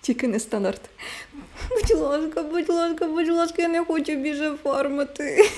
Тільки не стандарт. Будь ласка, будь ласка, будь ласка, я не хочу більше фармити.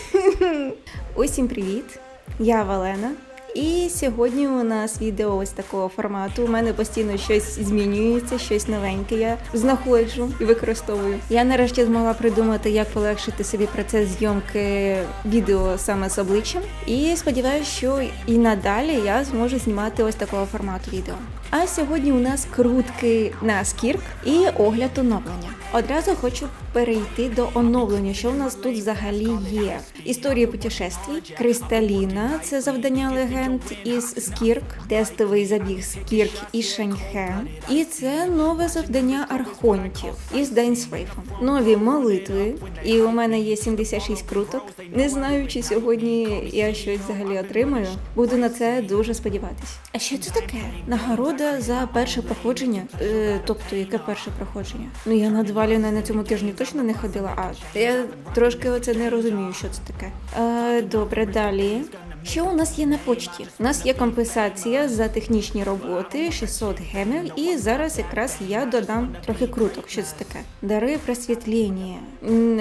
Усім привіт! Я Валена. І сьогодні у нас відео ось такого формату. У мене постійно щось змінюється, щось новеньке. Я знаходжу і використовую. Я нарешті змогла придумати, як полегшити собі процес зйомки відео саме з обличчям. І сподіваюся, що і надалі я зможу знімати ось такого формату відео. А сьогодні у нас крутки на скірк і огляд оновлення. Одразу хочу перейти до оновлення, що у нас тут взагалі є. Історія путешествій, Кристаліна це завдання легенд із Скірк, тестовий забіг Скірк і Шаньхен. І це нове завдання архонтів із Дайнсвейфом. Нові молитви. І у мене є 76 круток. Не знаю, чи сьогодні я щось взагалі отримаю. Буду на це дуже сподіватись. А що це таке? Нагорода за перше проходження. Е, тобто, яке перше проходження? Ну я на Дваліна на цьому тижні точно не ходила. А я трошки оце не розумію, що це таке. Е, добре, далі. Що у нас є на почті? У нас є компенсація за технічні роботи 600 гемів, і зараз якраз я додам трохи круток. Що це таке? Дари просвітління.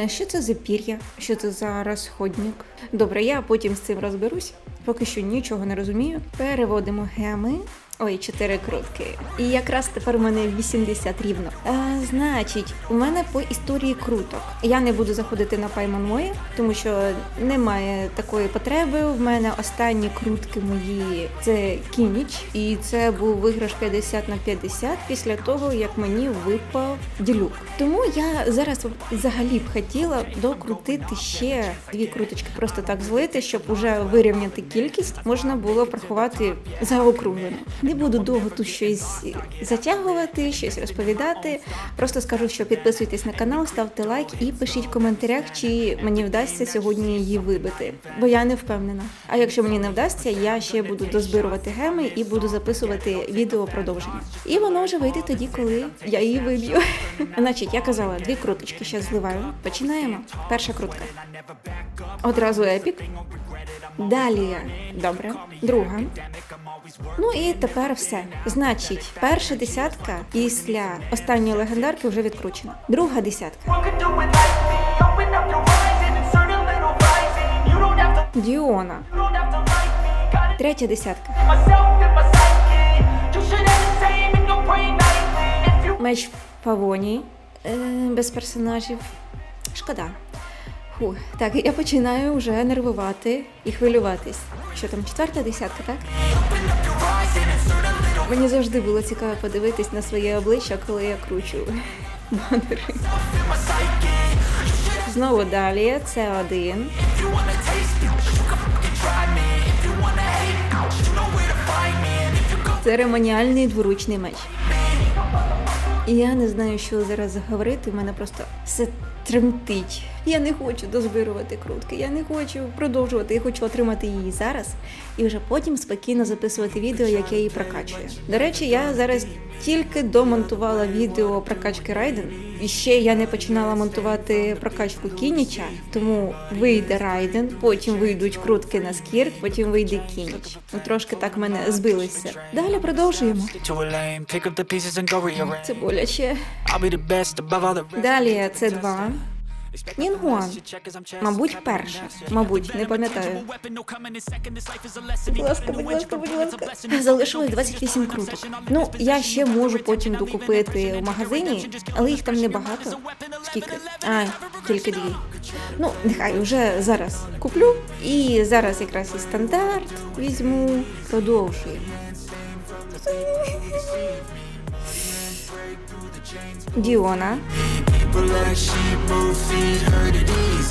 Що це за пір'я? Що це за розходник? Добре, я потім з цим розберусь. Поки що нічого не розумію. Переводимо геми. Ой, 4 крутки. І якраз тепер у мене 80 рівно. А, значить, у мене по історії круток. Я не буду заходити на Паймон тому що немає такої потреби. В мене останні крутки мої це кініч, і це був виграш 50 на 50 після того, як мені випав ділюк. Тому я зараз взагалі б хотіла докрутити ще дві круточки, просто так злити, щоб уже вирівняти кількість, можна було порахувати заокруглено. Не буду довго тут щось затягувати, щось розповідати. Просто скажу, що підписуйтесь на канал, ставте лайк і пишіть в коментарях, чи мені вдасться сьогодні її вибити, бо я не впевнена. А якщо мені не вдасться, я ще буду дозбирувати геми і буду записувати відео продовження. І воно вже вийде тоді, коли я її виб'ю. Значить, я казала, дві круточки ще зливаю. Починаємо. Перша крутка. Одразу епік. Далі, добре, друга. Ну і тепер все. Значить, перша десятка після останньої легендарки вже відкручена. Друга десятка. Діона. Третя десятка. Меч Павонії. Е, без персонажів. Шкода. Фу, так, я починаю вже нервувати і хвилюватись. Що там, четверта десятка, так? Мені завжди було цікаво подивитись на своє обличчя, коли я кручу банери. Знову далі, це один. Церемоніальний дворучний меч. І я не знаю, що зараз говорити. У мене просто все тремтить. Я не хочу дозбирувати крутки. Я не хочу продовжувати. Я хочу отримати її зараз і вже потім спокійно записувати відео, як я її прокачую. До речі, я зараз тільки домонтувала відео прокачки Райден. І ще я не починала монтувати прокачку Кініча, тому вийде Райден, потім вийдуть крутки на скірк, потім вийде Кініч. Ну трошки так мене збилися. Далі продовжуємо. Це боляче. Далі це два. Нінгуан. Мабуть, перша. Мабуть, не пам'ятаю. Будь ласка, будь ласка, будь ласка. Залишилось 28 круток. Ну, я ще можу потім докупити в магазині, але їх там небагато. Скільки? А, тільки дві. Ну, нехай вже зараз куплю. І зараз якраз і стандарт візьму. Продовжуємо. Діона.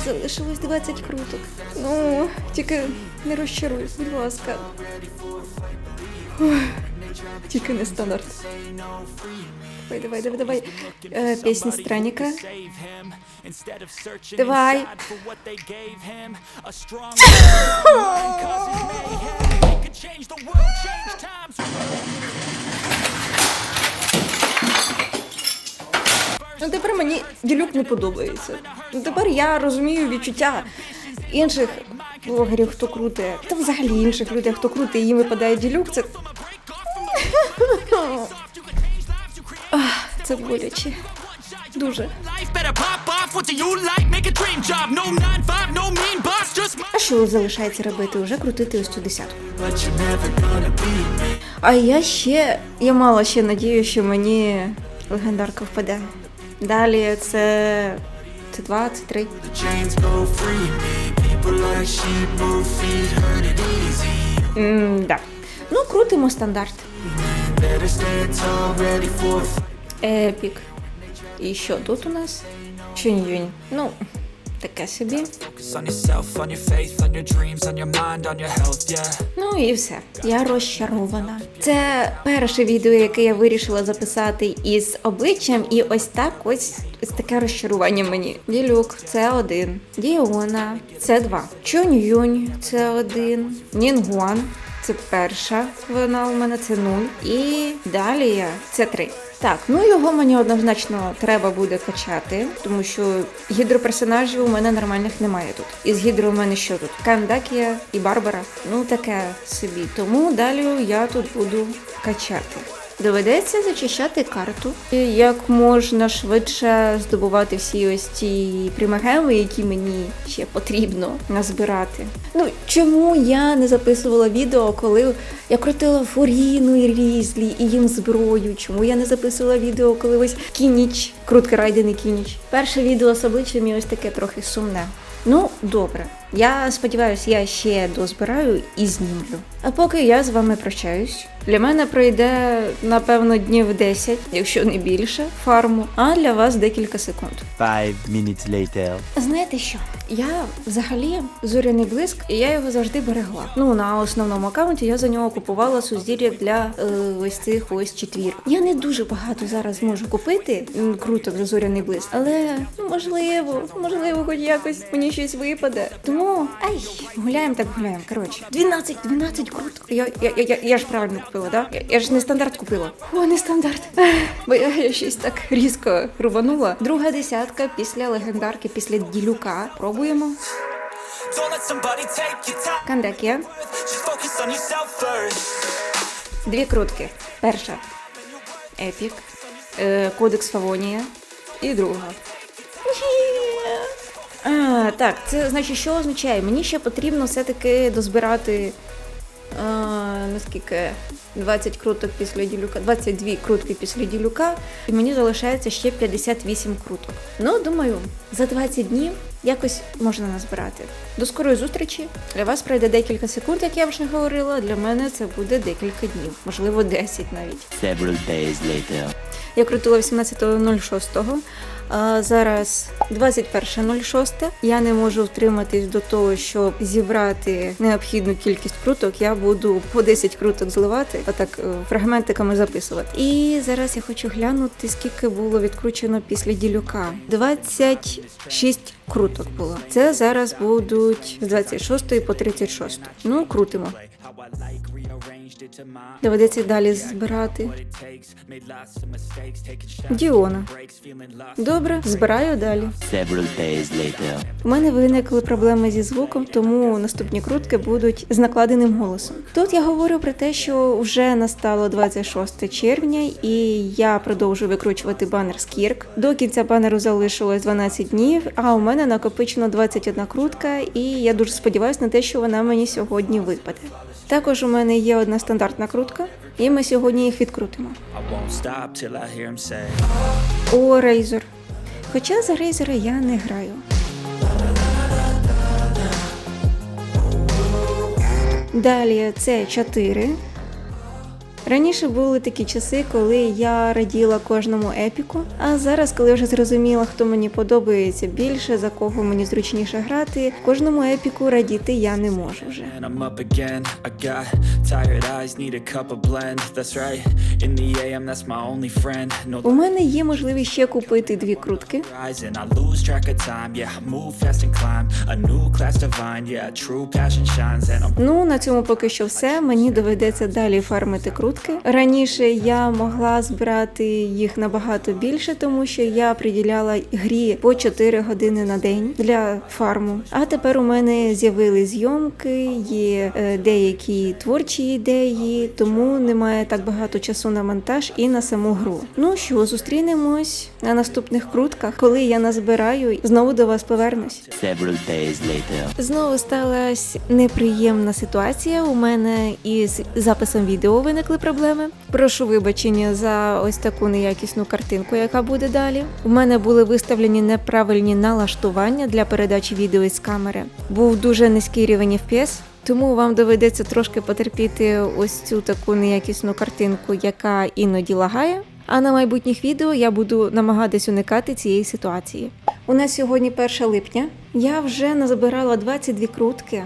Залишилось 20 круток. Ну, тільки не розчаруй, будь ласка. Ух, Тільки не стандарт. Давай, давай, давай, давай. Е, пісня Странника. Давай. Ну тепер мені ділюк не подобається. Ну тепер я розумію відчуття інших блогерів, хто круте, та взагалі інших людей, хто круте, і їм випадає ділюк. Це Ах, це боляче. Дуже. Life better pop off. What do you like? Make a dream job. No 9-5, no mean boss. Just my. А що залишається робити? Уже крутити ось цю десятку. А я ще. Я мала ще надію, що мені легендарка впаде. Далі це. Два, це три. М да. Ну, крутимо стандарт. Епік. І що тут у нас? Чунь-юнь. Ну, таке собі. Ну і все. Я розчарована. Це перше відео, яке я вирішила записати із обличчям, і ось так ось, ось таке розчарування мені. Ділюк, це один. Діона, це два. Чунь-юнь, це один. Нінгуан, це перша. Вона у мене це нуль. І далі це три. Так, ну його мені однозначно треба буде качати, тому що гідроперсонажів у мене нормальних немає тут. Із гідро у мене що тут? Кандакія і Барбара. Ну таке собі. Тому далі я тут буду качати. Доведеться зачищати карту, як можна швидше здобувати всі ось ці примагеми, які мені ще потрібно назбирати. Ну чому я не записувала відео, коли я крутила Фуріну і Різлі і їм зброю? Чому я не записувала відео, коли ось Кініч, крутка райдений Кініч? Перше відео з обличчям і ось таке трохи сумне. Ну, добре. Я сподіваюся, я ще дозбираю і знімлю. А поки я з вами прощаюсь. Для мене пройде напевно днів 10, якщо не більше, фарму, а для вас декілька секунд. Five minutes later. Знаєте що? Я взагалі зоряний блиск, і я його завжди берегла. Ну на основному аккаунті я за нього купувала суздір'я для е, ось цих ось четвір. Я не дуже багато зараз зможу купити круто зоряний блиск, але ну, можливо, можливо, хоч якось мені щось випаде. Тому ай, гуляємо так гуляємо. Коротше, 12, 12 круток. Я, я, я, я, я ж правильно купила, да? Я, я ж не стандарт купила. О, не стандарт. Бо я, я щось так різко рубанула. Друга десятка після легендарки, після ділюка. Пробуємо. First. Дві крутки. Перша Епік, е, Кодекс Фавонія і друга. А, так, це значить, що означає? Мені ще потрібно все-таки дозбирати а, наскільки 20 круток після ділюка, 22 крутки після ділюка, і мені залишається ще 58 круток. Ну, думаю, за 20 днів якось можна назбирати. До скорої зустрічі. Для вас пройде декілька секунд, як я вже говорила. Для мене це буде декілька днів, можливо, 10 навіть. Several days later. Я крутила 18.06. А зараз 21.06. Я не можу втриматись до того, щоб зібрати необхідну кількість круток. Я буду по 10 круток зливати, отак е, фрагментиками записувати. І зараз я хочу глянути, скільки було відкручено після ділюка. 26 круток було. Це зараз будуть з 26 по 36. Ну, крутимо. Доведеться далі збирати. Діона. Добре, збираю далі. У мене виникли проблеми зі звуком, тому наступні крутки будуть з накладеним голосом. Тут я говорю про те, що вже настало 26 червня, і я продовжую викручувати банер з Кірк. До кінця банеру залишилось 12 днів, а у мене накопичено 21 крутка, і я дуже сподіваюся на те, що вона мені сьогодні випаде. Також у мене є одна стандартна крутка, і ми сьогодні їх відкрутимо. О, Рейзор. Хоча за Рейзора я не граю. Далі це 4. Раніше були такі часи, коли я раділа кожному епіку. А зараз, коли я вже зрозуміла, хто мені подобається більше, за кого мені зручніше грати, кожному епіку радіти я не можу вже. У мене є можливість ще купити дві крутки. Ну на цьому поки що все. Мені доведеться далі фармити крутки. Крутки. Раніше я могла збирати їх набагато більше, тому що я приділяла грі по 4 години на день для фарму. А тепер у мене з'явились зйомки, є е, деякі творчі ідеї, тому немає так багато часу на монтаж і на саму гру. Ну що, зустрінемось на наступних крутках, коли я назбираю знову до вас повернусь. Знову сталася неприємна ситуація. У мене із записом відео виникли проблеми. Прошу вибачення за ось таку неякісну картинку, яка буде далі. У мене були виставлені неправильні налаштування для передачі відео із камери. Був дуже низький рівень FPS, тому вам доведеться трошки потерпіти ось цю таку неякісну картинку, яка іноді лагає. А на майбутніх відео я буду намагатись уникати цієї ситуації. У нас сьогодні 1 липня. Я вже назбирала 22 крутки.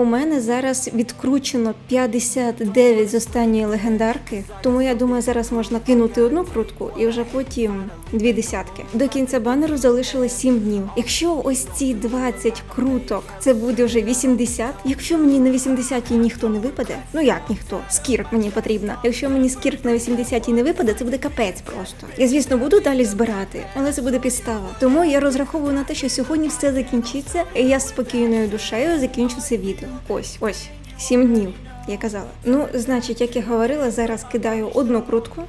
У мене зараз відкручено 59 з останньої легендарки, тому я думаю, зараз можна кинути одну крутку і вже потім дві десятки. До кінця банеру залишилось 7 днів. Якщо ось ці 20 круток, це буде вже 80. Якщо мені на 80 ніхто не випаде, ну як ніхто, скірк мені потрібна. Якщо мені скірк на 80 не випаде, це буде капець просто. Я звісно буду далі збирати, але це буде підстава. Тому я розраховую на те, що сьогодні все закінчиться, і я з спокійною душею закінчу це відео. Ось, ось, 7 днів. Я казала. Ну, значить, як я говорила, зараз кидаю одну крутку.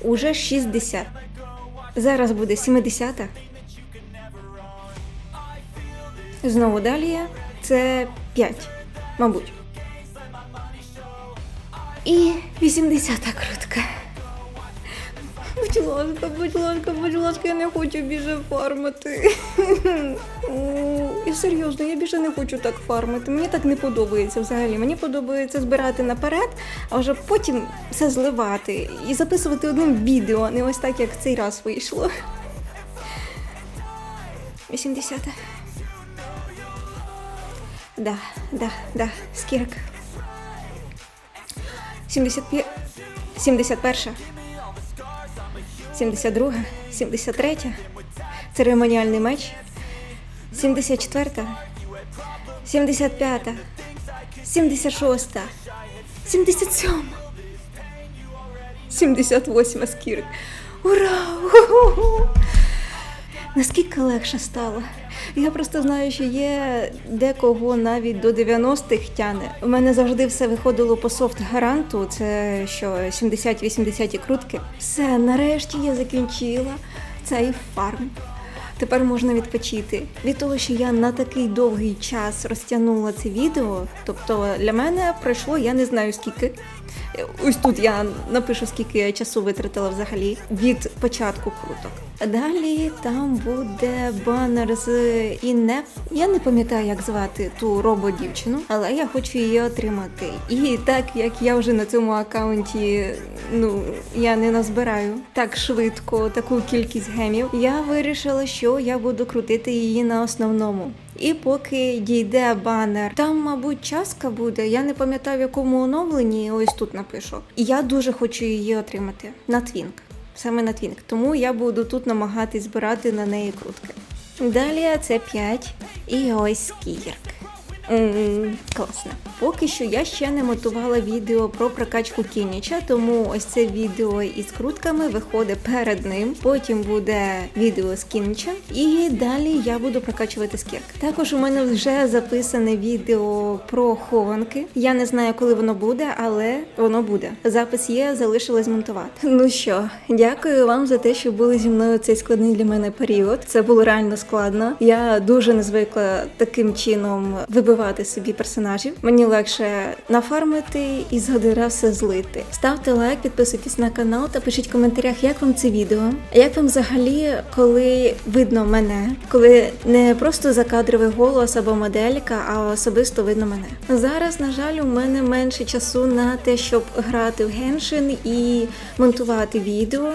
Уже 60. Зараз буде 70. Знову далі це 5, мабуть. І 80 крутка. Будь ласка, будь ласка, будь ласка, я не хочу більше фармити. І серйозно, я більше не хочу так фармити. Мені так не подобається взагалі. Мені подобається збирати наперед, а вже потім все зливати і записувати одним відео, не ось так, як цей раз вийшло. 80. Да, да, да, скірк. 75. 71. 72, 73, церемоніальний меч, 74, 75, 76, 77, 78 скірок. Ура! Наскільки легше стало? Я просто знаю, що є декого навіть до 90-х тяне. У мене завжди все виходило по софт гаранту. Це що 70-80 крутки. Все, нарешті я закінчила цей фарм. Тепер можна відпочити від того, що я на такий довгий час розтягнула це відео. Тобто для мене пройшло я не знаю скільки. Ось тут я напишу, скільки я часу витратила взагалі від початку круток. Далі там буде банер з Інеф. Я не пам'ятаю, як звати ту рободівчину, але я хочу її отримати. І так як я вже на цьому аккаунті, ну я не назбираю так швидко таку кількість гемів, я вирішила, що я буду крутити її на основному. І поки дійде банер, там, мабуть, частка буде. Я не пам'ятаю, в якому оновленні. Ось тут напишу. І я дуже хочу її отримати на твінк. Саме на твінк. Тому я буду тут намагатись збирати на неї крутки. Далі це 5. І ось кірк. Класно. Поки що я ще не монтувала відео про прокачку Кініча, тому ось це відео із крутками виходить перед ним. Потім буде відео з Кінічем, і далі я буду прокачувати скірк. Також у мене вже записане відео про хованки. Я не знаю, коли воно буде, але воно буде. Запис є, залишилось монтувати. Ну що, дякую вам за те, що були зі мною цей складний для мене період. Це було реально складно. Я дуже не звикла таким чином вибивати собі персонажів. Мені легше нафармити і згодира все злити. Ставте лайк, підписуйтесь на канал та пишіть в коментарях, як вам це відео. Як вам взагалі, коли видно мене, коли не просто закадровий голос або моделька, а особисто видно мене. Зараз, на жаль, у мене менше часу на те, щоб грати в Геншин і монтувати відео.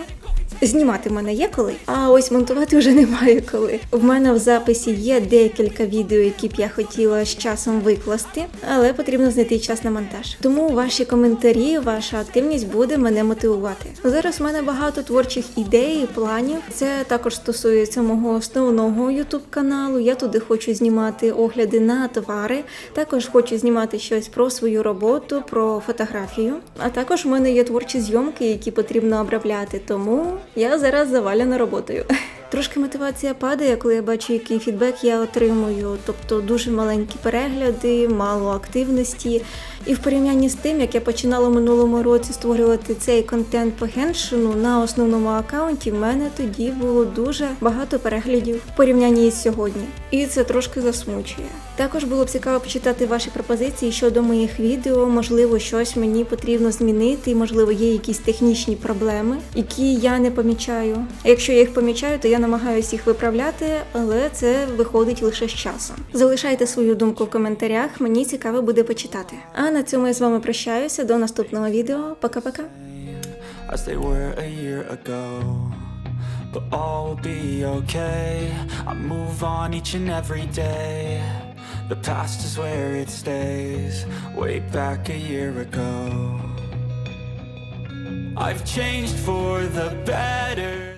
Знімати в мене є коли, а ось монтувати вже немає коли. В мене в записі є декілька відео, які б я хотіла з часом викласти, але потрібно знайти час на монтаж. Тому ваші коментарі, ваша активність буде мене мотивувати. Зараз в мене багато творчих ідей планів. Це також стосується мого основного youtube каналу. Я туди хочу знімати огляди на товари. Також хочу знімати щось про свою роботу, про фотографію. А також в мене є творчі зйомки, які потрібно обробляти. Тому я зараз завалена роботою. Трошки мотивація падає, коли я бачу, який фідбек я отримую. Тобто дуже маленькі перегляди, мало активності. І в порівнянні з тим, як я починала минулому році створювати цей контент по геншину на основному аккаунті, в мене тоді було дуже багато переглядів в порівнянні із сьогодні. І це трошки засмучує. Також було б цікаво почитати ваші пропозиції щодо моїх відео. Можливо, щось мені потрібно змінити, можливо, є якісь технічні проблеми, які я не помічаю. А Якщо я їх помічаю, то я намагаюся їх виправляти, але це виходить лише з часом. Залишайте свою думку в коментарях, мені цікаво буде почитати. А на цьому я з вами прощаюся. До наступного відео. Пока-пока. as they were a year ago. But all will be okay. I move on each and every day. The past is where it stays, way back a year ago. I've changed for the better.